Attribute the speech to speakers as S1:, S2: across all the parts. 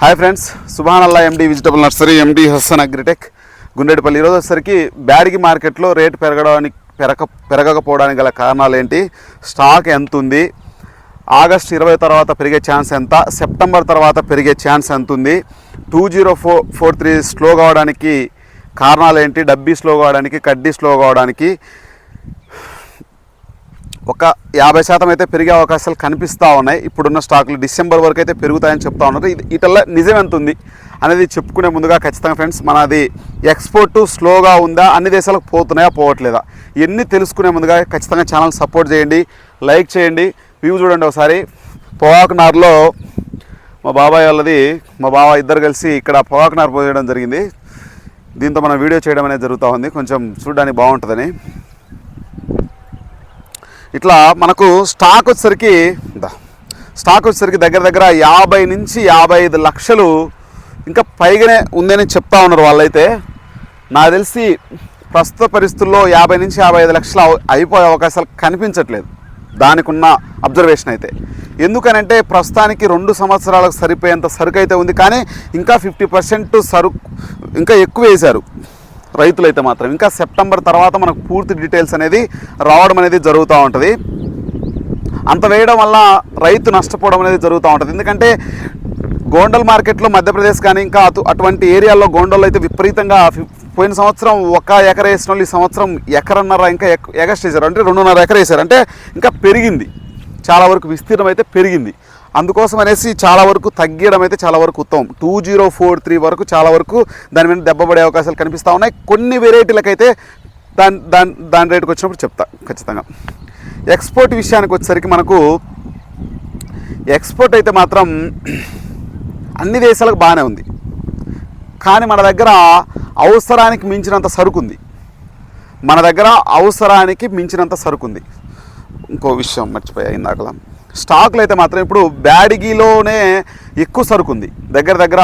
S1: Hi friends Subhan Allah MD vegetable nursery MD Hasan agritech Gundetipalli ఈరోజు వచ్చేసరికి బ్యాడిగి మార్కెట్లో rate పెరగడానికి పెరగ పెరగకపోవడానికి గల కారణాలు ఏంటి స్టాక్ ఎంత ఉంది? ఆగస్ట్ ఇరవై తర్వాత పెరిగే ఛాన్స్ ఎంత? సెప్టెంబర్ తర్వాత పెరిగే ఛాన్స్ ఎంత ఉంది? Two zero four four three slow కావడానికి కారణాలు ఏంటి డబ్బీ స్లో కావడానికి కడ్డీ స్లో కావడానికి ఒక యాభై శాతం అయితే పెరిగే అవకాశాలు కనిపిస్తూ ఉన్నాయి. ఇప్పుడున్న స్టాకులు డిసెంబర్ వరకు అయితే పెరుగుతాయని చెప్తా ఉన్నారు. ఇది ఇటల్లా నిజం ఎంత ఉంది అనేది చెప్పుకునే ముందుగా ఖచ్చితంగా ఫ్రెండ్స్ మనది ఎక్స్పోర్ట్ స్లోగా ఉందా అన్ని దేశాలకు పోతున్నాయా పోవట్లేదా? ఇవన్నీ తెలుసుకునే ముందుగా ఖచ్చితంగా ఛానల్ సపోర్ట్ చేయండి లైక్ చేయండి వ్యూ చూడండి ఒకసారి. పొగాకునార్లో మా బాబాయ్ వాళ్ళది మా బావ ఇద్దరు కలిసి ఇక్కడ పొగాకునార్ పోయడం జరిగింది. దీంతో మనం వీడియో చేయడం అనేది జరుగుతూ ఉంది. కొంచెం చూడడానికి బాగుంటుందని. ఇట్లా మనకు స్టాక్ వచ్చేసరికి స్టాక్ వచ్చేసరికి దగ్గర దగ్గర యాభై నుంచి యాభై ఐదు లక్షలు ఇంకా పైగానే ఉందని చెప్తా ఉన్నారు వాళ్ళైతే. నాకు తెలిసి ప్రస్తుత పరిస్థితుల్లో యాభై నుంచి యాభై ఐదు లక్షలు అయిపోయే అవకాశాలు కనిపించట్లేదు. దానికి ఉన్న అబ్జర్వేషన్ అయితే. ఎందుకనంటే ప్రస్తుతానికి రెండు సంవత్సరాలకు సరిపోయేంత సరుకు అయితే ఉంది. కానీ ఇంకా ఫిఫ్టీ పర్సెంట్ సరుకు ఇంకా ఎక్కువ వేశారు. రైతులైతే మాత్రం. ఇంకా సెప్టెంబర్ తర్వాత మనకు పూర్తి డీటెయిల్స్ అనేది రావడం అనేది జరుగుతూ ఉంటుంది. అంత వేయడం వల్ల రైతు నష్టపోవడం అనేది జరుగుతూ ఉంటుంది. ఎందుకంటే గోండల్ మార్కెట్లో మధ్యప్రదేశ్ కానీ ఇంకా అటు అటువంటి ఏరియాల్లో గోండల్లో అయితే విపరీతంగా పోయిన సంవత్సరం ఒక ఎకర వేసిన వాళ్ళు ఈ సంవత్సరం ఎకరన్నర ఇంకా ఎక్- ఎగస్ట్ వేశారు. అంటే రెండున్నర ఎకర వేశారు. అంటే ఇంకా పెరిగింది. చాలా వరకు విస్తీర్ణం అయితే పెరిగింది. అందుకోసం అనేసి చాలా వరకు తగ్గడం అయితే చాలా వరకు ఉత్తమం. టూ జీరో ఫోర్ త్రీ వరకు చాలా వరకు దాని మీద దెబ్బ పడే అవకాశాలు కనిపిస్తూ ఉన్నాయి. కొన్ని వెరైటీలకైతే దాని దాని దాని రేటుకి వచ్చినప్పుడు చెప్తా ఖచ్చితంగా. ఎక్స్పోర్ట్ విషయానికి వచ్చేసరికి మనకు ఎక్స్పోర్ట్ అయితే మాత్రం అన్ని దేశాలకు బాగానే ఉంది. కానీ మన దగ్గర అవసరానికి మించినంత సరుకు ఉంది మన దగ్గర అవసరానికి మించినంత సరుకు ఉంది ఇంకో విషయం మర్చిపోయా ఇందాకలా. స్టాకులు అయితే మాత్రం ఇప్పుడు బ్యాడిగిలోనే ఎక్కువ సరుకు ఉంది దగ్గర దగ్గర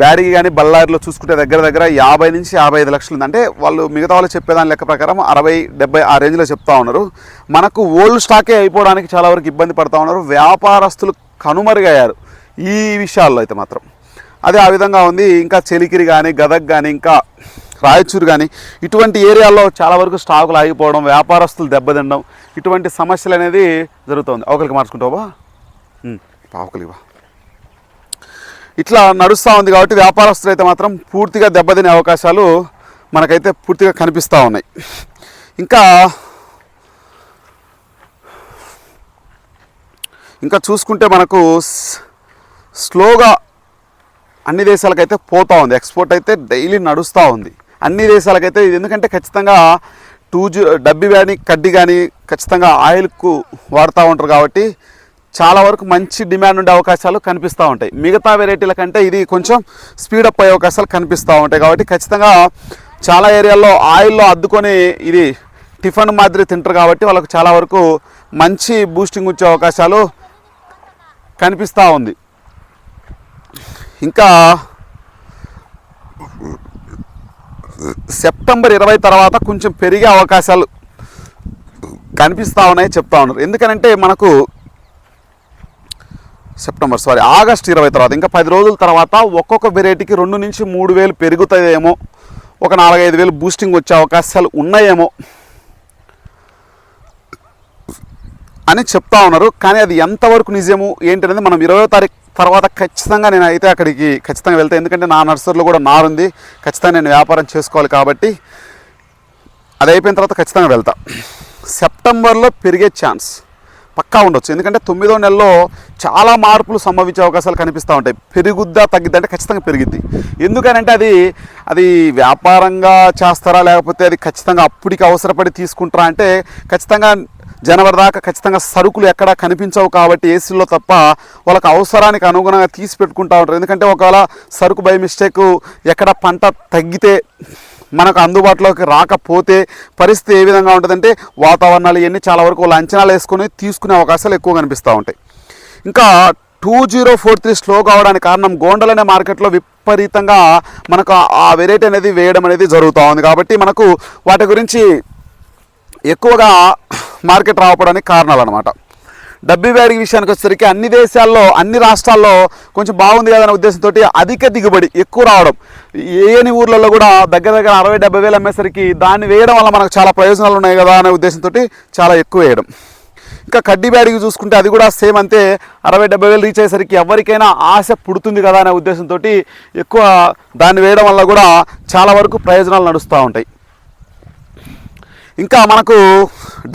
S1: బ్యాడిగి కానీ బళ్ళారిలో చూసుకుంటే దగ్గర దగ్గర యాభై నుంచి యాభై ఐదు లక్షలు ఉంది. అంటే వాళ్ళు మిగతా వాళ్ళు చెప్పేదాని లెక్క ప్రకారం అరవై డెబ్బై ఆ రేంజ్లో చెప్తా ఉన్నారు. మనకు ఓల్డ్ స్టాకే అయిపోవడానికి చాలా వరకు ఇబ్బంది పడతా ఉన్నారు. వ్యాపారస్తులు కనుమరుగయ్యారు ఈ విషయాల్లో అయితే మాత్రం. అదే ఆ విధంగా ఉంది. ఇంకా చెలికిరి కానీ గదగ్ కానీ ఇంకా రాయచూరు కానీ ఇటువంటి ఏరియాల్లో చాలా వరకు స్టాకులు ఆగిపోవడం వ్యాపారస్తులు దెబ్బతినడం ఇటువంటి సమస్యలు అనేది జరుగుతుంది. అవకలికి మార్చుకుంటావా పావకలివా ఇట్లా నడుస్తూ ఉంది కాబట్టి వ్యాపారస్తులు అయితే మాత్రం పూర్తిగా దెబ్బతినే అవకాశాలు మనకైతే పూర్తిగా కనిపిస్తూ ఉన్నాయి. ఇంకా ఇంకా చూసుకుంటే మనకు స్లోగా అన్ని దేశాలకైతే పోతూ ఉంది. ఎక్స్పోర్ట్ అయితే డైలీ నడుస్తూ ఉంది. అన్ని దేశాలకైతే ఇది ఎందుకంటే ఖచ్చితంగా టూ జీ డబ్బి కానీ కడ్డీ కానీ ఖచ్చితంగా ఆయిల్కు వాడుతూ ఉంటారు కాబట్టి చాలా వరకు మంచి డిమాండ్ ఉండే అవకాశాలు కనిపిస్తూ ఉంటాయి. మిగతా వెరైటీల కంటే ఇది కొంచెం స్పీడప్ అయ్యే అవకాశాలు కనిపిస్తూ ఉంటాయి కాబట్టి ఖచ్చితంగా చాలా ఏరియాల్లో ఆయిల్లో అద్దుకొని ఇది టిఫిన్ మాదిరి తింటారు కాబట్టి వాళ్ళకు చాలా వరకు మంచి బూస్టింగ్ వచ్చే అవకాశాలు కనిపిస్తూ ఉంది. ఇంకా సెప్టెంబర్ ఇరవై తర్వాత కొంచెం పెరిగే అవకాశాలు కనిపిస్తూ ఉన్నాయి చెప్తా ఉన్నారు. ఎందుకనంటే మనకు సెప్టెంబర్ సారీ ఆగస్ట్ ఇరవై తర్వాత ఇంకా పది రోజుల తర్వాత ఒక్కొక్క వెరైటీకి రెండు నుంచి మూడు వేలు పెరుగుతుందేమో ఒక నాలుగైదు వేలు బూస్టింగ్ వచ్చే అవకాశాలు ఉన్నాయేమో అని చెప్తా ఉన్నారు. కానీ అది ఎంతవరకు నిజము ఏంటనేది మనం ఇరవై తారీఖు తర్వాత ఖచ్చితంగా నేను అయితే అక్కడికి ఖచ్చితంగా వెళ్తాను ఎందుకంటే నా నర్సరీలో కూడా నారుంది ఖచ్చితంగా నేను వ్యాపారం చేసుకోవాలి కాబట్టి అది అయిపోయిన తర్వాత ఖచ్చితంగా వెళ్తా. సెప్టెంబర్లో పెరిగే ఛాన్స్ పక్కా ఉండొచ్చు. ఎందుకంటే తొమ్మిదో నెలలో చాలా మార్పులు సంభవించే అవకాశాలు కనిపిస్తూ ఉంటాయి. పెరుగుద్దా తగ్గిద్దా అంటే ఖచ్చితంగా పెరిగిద్ది. ఎందుకనంటే అది అది వ్యాపారంగా చేస్తారా లేకపోతే అది ఖచ్చితంగా అప్పటికి అవసరపడి తీసుకుంటారా అంటే ఖచ్చితంగా జనవరి దాకా ఖచ్చితంగా సరుకులు ఎక్కడా కనిపించవు కాబట్టి ఏసీలో తప్ప వాళ్ళకి అవసరానికి అనుగుణంగా తీసి పెట్టుకుంటా ఉంటారు. ఎందుకంటే ఒకవేళ సరుకు బై మిస్టేక్ ఎక్కడ పంట తగ్గితే మనకు అందుబాటులోకి రాకపోతే పరిస్థితి ఏ విధంగా ఉంటుందంటే వాతావరణాలు ఇవన్నీ చాలా వరకు వాళ్ళు అంచనాలు వేసుకొని తీసుకునే అవకాశాలు ఎక్కువ కనిపిస్తూ ఉంటాయి. ఇంకా two zero four three slow కావడానికి కారణం గోండల్ అనే మార్కెట్లో విపరీతంగా మనకు ఆ వెరైటీ అనేది వేయడం అనేది జరుగుతూ ఉంది. కాబట్టి మనకు వాటి గురించి ఎక్కువగా మార్కెట్ రావడానికి కారణాలు అనమాట డబ్బీ బ్యాడిగి విషయానికి వచ్చేసరికి అన్ని దేశాల్లో అన్ని రాష్ట్రాల్లో కొంచెం బాగుంది కదా అనే ఉద్దేశంతో అధిక దిగుబడి ఎక్కువ రావడం. ఏని ఊర్లలో కూడా దగ్గర దగ్గర అరవై డెబ్బై వేలు అమ్మేసరికి దాన్ని వేయడం వల్ల మనకు చాలా ప్రయోజనాలు ఉన్నాయి కదా అనే ఉద్దేశంతో చాలా ఎక్కువ వేయడం. ఇంకా కడ్డీ బ్యాడికి చూసుకుంటే అది కూడా సేమ్ అంతే. అరవై డెబ్బై వేలు రీచ్ అయ్యేసరికి ఎవరికైనా ఆశ పుడుతుంది కదా అనే ఉద్దేశంతో ఎక్కువ దాన్ని వేయడం వల్ల కూడా చాలా వరకు ప్రయోజనాలు నడుస్తూ ఉంటాయి. ఇంకా మనకు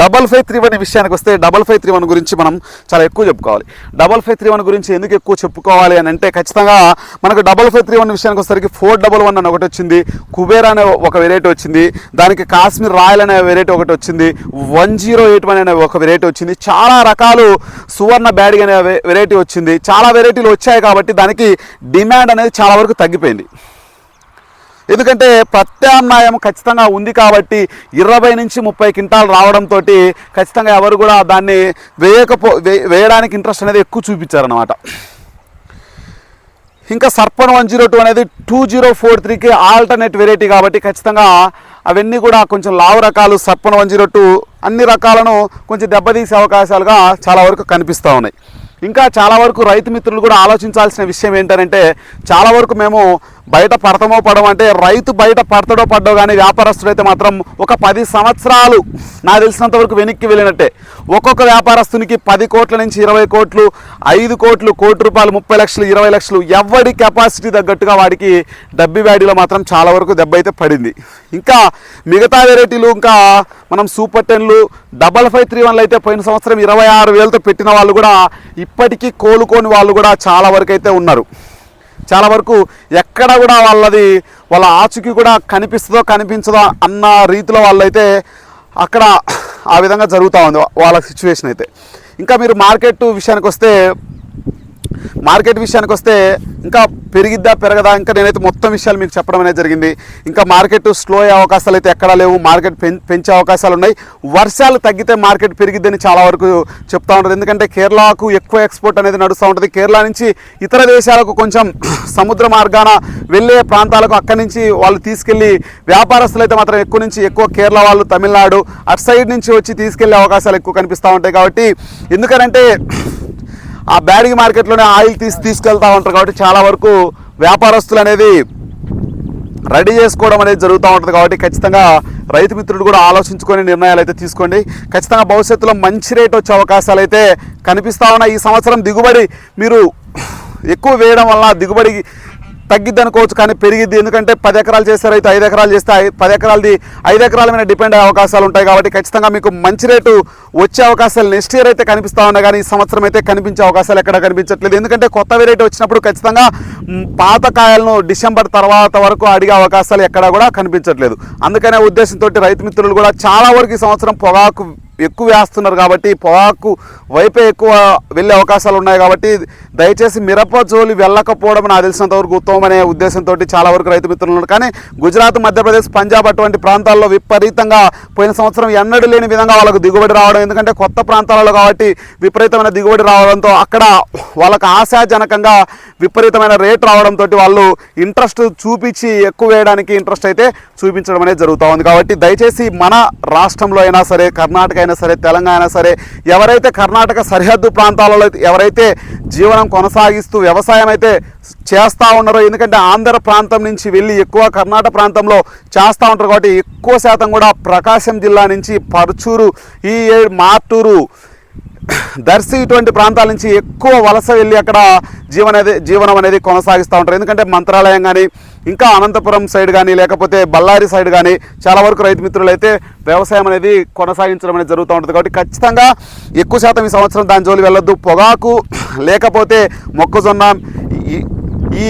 S1: డబల్ ఫైవ్ త్రీ వన్ విషయానికి వస్తే డబల్ ఫైవ్ త్రీ వన్ గురించి మనం చాలా ఎక్కువ చెప్పుకోవాలి. డబల్ ఫైవ్ త్రీ వన్ గురించి ఎందుకు ఎక్కువ చెప్పుకోవాలి అని అంటే ఖచ్చితంగా మనకు డబల్ ఫైవ్ త్రీ వన్ విషయానికి వచ్చేసరికి ఫోర్ డబల్ వన్ అని ఒకటి వచ్చింది కుబేర్ అనే ఒక వెరైటీ వచ్చింది దానికి కాశ్మీర్ రాయల్ అనే వెరైటీ ఒకటి వచ్చింది వన్ జీరో ఎయిట్ వన్ అనే ఒక వెరైటీ వచ్చింది చాలా రకాలు సువర్ణ బ్యాడిగ్ అనే వెరైటీ వచ్చింది చాలా వెరైటీలు వచ్చాయి కాబట్టి దానికి డిమాండ్ అనేది చాలా వరకు తగ్గిపోయింది. ఎందుకంటే ప్రత్యామ్నాయం ఖచ్చితంగా ఉంది కాబట్టి ఇరవై నుంచి ముప్పై క్వింటాలు రావడంతో ఖచ్చితంగా ఎవరు కూడా దాన్ని వేయకపో వే- వేయడానికి ఇంట్రెస్ట్ అనేది ఎక్కువ చూపించారనమాట ఇంకా సర్పన్ వన్ జీరో టూ అనేది టూ జీరో ఫోర్ త్రీకి ఆల్టర్నేట్ వెరైటీ కాబట్టి ఖచ్చితంగా అవన్నీ కూడా కొంచెం లావు రకాలు సర్పన్ వన్ జీరో టూ అన్ని రకాలను కొంచెం దెబ్బతీసే అవకాశాలుగా చాలా వరకు కనిపిస్తూ ఉన్నాయి. ఇంకా చాలా వరకు రైతు మిత్రులు కూడా ఆలోచించాల్సిన విషయం ఏంటంటే చాలా వరకు మేము బయట పడతామో పడమో అంటే రైతు బయట పడతాడో పడ్డో కానీ వ్యాపారస్తుడు అయితే మాత్రం ఒక పది సంవత్సరాలు నాకు తెలిసినంత వరకు వెనక్కి వెళ్ళినట్టే. ఒక్కొక్క వ్యాపారస్తునికి పది కోట్ల నుంచి ఇరవై కోట్లు ఐదు కోట్లు కోటి రూపాయలు ముప్పై లక్షలు ఇరవై లక్షలు ఎవరి కెపాసిటీ తగ్గట్టుగా వాడికి డబ్బి వ్యాడీలో మాత్రం చాలా వరకు దెబ్బ అయితే పడింది. ఇంకా మిగతా వెరైటీలు ఇంకా మనం సూపర్ టెన్లు డబల్ ఫైవ్ త్రీ వన్లు అయితే పోయిన సంవత్సరం ఇరవై ఆరు వేలతో పెట్టిన వాళ్ళు కూడా ఇప్పటికీ కోలుకోని వాళ్ళు కూడా చాలా వరకు అయితే ఉన్నారు. చాలా వరకు ఎక్కడ కూడా వాళ్ళది వాళ్ళ ఆచుకి కూడా కనిపిస్తుందో కనిపించదో అన్న రీతిలో వాళ్ళైతే అక్కడ ఆ విధంగా జరుగుతూ ఉంది వాళ్ళ సిచ్యువేషన్ అయితే. ఇంకా మీరు మార్కెట్ విషయానికి వస్తే మార్కెట్ విషయానికి వస్తే ఇంకా పెరిగిద్దా పెరగదా? ఇంకా నేనైతే మొత్తం విషయాలు మీకు చెప్పడం అనేది జరిగింది. ఇంకా మార్కెట్ స్లో అయ్యే అవకాశాలు అయితే ఎక్కడా లేవు. మార్కెట్ పెం పెంచే అవకాశాలు ఉన్నాయి. వర్షాలు తగ్గితే మార్కెట్ పెరిగిద్దని చాలా వరకు చెప్తా ఉంటారు ఎందుకంటే కేరళకు ఎక్కువ ఎక్స్పోర్ట్ అనేది నడుస్తూ ఉంటుంది. కేరళ నుంచి ఇతర దేశాలకు కొంచెం సముద్ర మార్గాన వెళ్ళే ప్రాంతాలకు అక్కడి నుంచి వాళ్ళు తీసుకెళ్ళి వ్యాపారస్తులు అయితే మాత్రం ఎక్కువ నుంచి ఎక్కువ కేరళ వాళ్ళు తమిళనాడు అటు సైడ్ నుంచి వచ్చి తీసుకెళ్ళే అవకాశాలు ఎక్కువ కనిపిస్తూ ఉంటాయి కాబట్టి ఎందుకనంటే ఆ బ్యాడిగి మార్కెట్లోనే ఆయిల్ తీసి తీసుకెళ్తా ఉంటారు కాబట్టి చాలా వరకు వ్యాపారస్తులు అనేది రెడీ చేసుకోవడం అనేది జరుగుతూ ఉంటుంది కాబట్టి ఖచ్చితంగా రైతు మిత్రుడు కూడా ఆలోచించుకొని నిర్ణయాలు అయితే తీసుకోండి. ఖచ్చితంగా భవిష్యత్తులో మంచి రేట్ వచ్చే అవకాశాలు అయితే కనిపిస్తూ ఉన్నాయి. ఈ సంవత్సరం దిగుబడి మీరు ఎక్కువ వేయడం వల్ల దిగుబడి తగ్గిద్ది అనుకోవచ్చు కానీ పెరిగిద్ది. ఎందుకంటే పది ఎకరాలు చేస్తే రైతు ఐదు ఎకరాలు చేస్తే పది ఎకరాలది ఐదు ఎకరాల మీద డిపెండ్ అయ్యే అవకాశాలు ఉంటాయి కాబట్టి ఖచ్చితంగా మీకు మంచి రేటు వచ్చే అవకాశాలు నెక్స్ట్ ఇయర్ అయితే కనిపిస్తూ ఉన్నాయి కానీ ఈ సంవత్సరం అయితే కనిపించే అవకాశాలు ఎక్కడ కనిపించట్లేదు. ఎందుకంటే కొత్త వెరైటీ వచ్చినప్పుడు ఖచ్చితంగా పాతకాయలను పాత కాయలను డిసెంబర్ తర్వాత వరకు అడిగే అవకాశాలు ఎక్కడా కూడా కనిపించట్లేదు. అందుకనే ఉద్దేశంతో రైతు మిత్రులు కూడా చాలా వరకు ఈ సంవత్సరం పొగాకు ఎక్కువ వేస్తున్నారు కాబట్టి పొగాకు వైపే ఎక్కువ వెళ్ళే అవకాశాలు ఉన్నాయి కాబట్టి దయచేసి మిరప జోలి వెళ్ళకపోవడం నాకు తెలిసినంత వరకు ఉత్తమం అనే ఉద్దేశంతో చాలా వరకు రైతు మిత్రులు ఉన్నారు. కానీ గుజరాత్ మధ్యప్రదేశ్ పంజాబ్ అటువంటి ప్రాంతాల్లో విపరీతంగా పోయిన సంవత్సరం ఎన్నడూ లేని విధంగా వాళ్ళకు దిగుబడి రావడం ఎందుకంటే కొత్త ప్రాంతాలలో కాబట్టి విపరీతమైన దిగుబడి రావడంతో అక్కడ వాళ్ళకు ఆశాజనకంగా విపరీతమైన రేట్ రావడంతో వాళ్ళు ఇంట్రెస్ట్ చూపించి ఎక్కువ వేయడానికి ఇంట్రెస్ట్ అయితే చూపించడం అనేది జరుగుతూ ఉంది. కాబట్టి దయచేసి మన రాష్ట్రంలో అయినా సరే కర్ణాటక అయినా సరే తెలంగాణ అయినా సరే ఎవరైతే కర్ణాటక సరిహద్దు ప్రాంతాలలో అయితే- ఎవరైతే జీవనం కొనసాగిస్తూ వ్యవసాయం అయితే చేస్తూ ఉన్నారో ఎందుకంటే ఆంధ్ర ప్రాంతం నుంచి వెళ్ళి ఎక్కువ కర్ణాటక ప్రాంతంలో చేస్తూ ఉంటారు కాబట్టి ఎక్కువ శాతం కూడా ప్రకాశం జిల్లా నుంచి పరుచూరు ఈ మార్టూరు దర్శి ఇటువంటి ప్రాంతాల నుంచి ఎక్కువ వలస వెళ్ళి అక్కడ జీవన జీవనం అనేది కొనసాగిస్తూ ఉంటారు. ఎందుకంటే మంత్రాలయం కానీ ఇంకా అనంతపురం సైడ్ కానీ లేకపోతే బళ్ళారి సైడ్ కానీ చాలా వరకు రైతు మిత్రులు అయితే వ్యవసాయం అనేది కొనసాగించడం అనేది జరుగుతూ ఉంటుంది. కాబట్టి ఖచ్చితంగా ఎక్కువ శాతం ఈ సంవత్సరం దాని జోలి వెళ్ళొద్దు. పొగాకు లేకపోతే మొక్కజొన్న ఈ- ఈ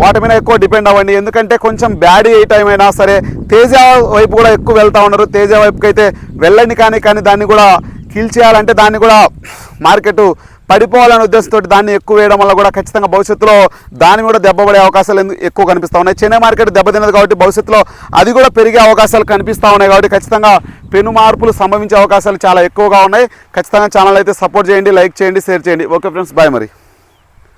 S1: వాటి మీద ఎక్కువ డిపెండ్ అవ్వండి. ఎందుకంటే కొంచెం బ్యాడ్ ఏ టైం అయినా సరే తేజ వైపు కూడా ఎక్కువ వెళ్తూ ఉన్నారు. తేజ వైపుకి అయితే వెళ్ళండి కానీ కానీ దాన్ని కూడా కీల్ చేయాలంటే దాన్ని కూడా మార్కెట్ పడిపోవాలనే ఉద్దేశంతో దాన్ని ఎక్కువ వేయడం వల్ల కూడా ఖచ్చితంగా భవిష్యత్తులో దాని కూడా దెబ్బపడే అవకాశాలు ఎక్కువ కనిపిస్తూ ఉన్నాయి చెన్నై మార్కెట్ దెబ్బతిన్నది కాబట్టి భవిష్యత్తులో అది కూడా పెరిగే అవకాశాలు కనిపిస్తూ ఉన్నాయి కాబట్టి ఖచ్చితంగా పెను మార్పులు సంభవించే అవకాశాలు చాలా ఎక్కువగా ఉన్నాయి. ఖచ్చితంగా ఛానల్ అయితే సపోర్ట్ చేయండి లైక్ చేయండి షేర్ చేయండి. ఓకే ఫ్రెండ్స్ బాయ్ మరి.